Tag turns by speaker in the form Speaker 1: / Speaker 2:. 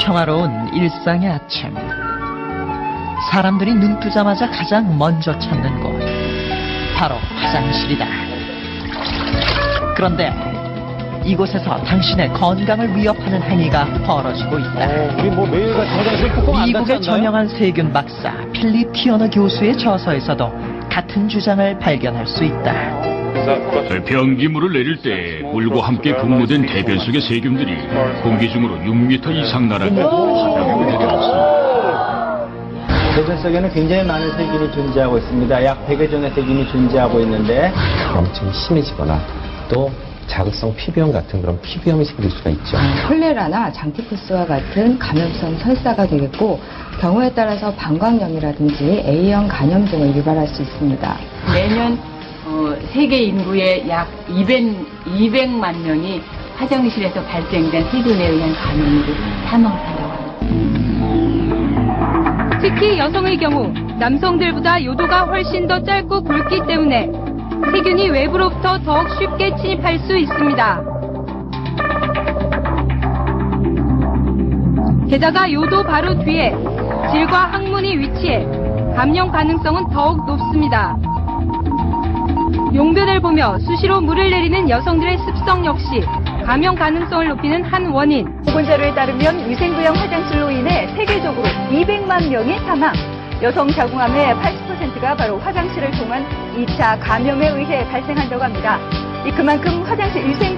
Speaker 1: 평화로운 일상의 아침. 사람들이 눈 뜨자마자 가장 먼저 찾는 곳. 바로 화장실이다. 그런데 이곳에서 당신의 건강을 위협하는 행위가 벌어지고 있다.
Speaker 2: 어, 우리 뭐 매일같이 화장실 뚜껑 안 닫지
Speaker 1: 미국의? 전형한 세균 박사 필립 티어너 교수의 저서에서도 같은 주장을 발견할 수 있다.
Speaker 3: 변기물을 내릴 때 물과 함께 분무된 대변 속의 세균들이 공기 중으로 6m 이상 날아 바닥으로 내려왔습니다.
Speaker 4: 대변 속에는 굉장히 많은 세균이 존재하고 있습니다. 약 100여 종의 세균이 존재하고 있는데
Speaker 5: 염증이 심해지거나 또 자극성 피부염 같은 그런 피부염이 생길 수가 있죠.
Speaker 6: 콜레라나 장티푸스와 같은 감염성 설사가 되겠고 경우에 따라서 방광염이라든지 A형 간염 등을 유발할 수 있습니다.
Speaker 7: 매년 어, 세계 인구의 약 200, 200 만 명이 화장실에서 발생된 세균에 의한 감염으로 사망한다고 합니다.
Speaker 8: 특히 여성의 경우 남성들보다 요도가 훨씬 더 짧고 굵기 때문에 세균이 외부로부터 더욱 쉽게 침입할 수 있습니다. 게다가 요도 바로 뒤에 질과 항문이 위치해 감염 가능성은 더욱 높습니다. 용변을 보며 수시로 물을 내리는 여성들의 습성 역시 감염 가능성을 높이는 한 원인.
Speaker 9: 보건자료에 따르면 위생부양 화장실로 인해 세계적으로 200만 명이 사망. 여성 자궁암의 80%가 바로 화장실을 통한 2차 감염에 의해 발생한다고 합니다. 이 그만큼 화장실 위생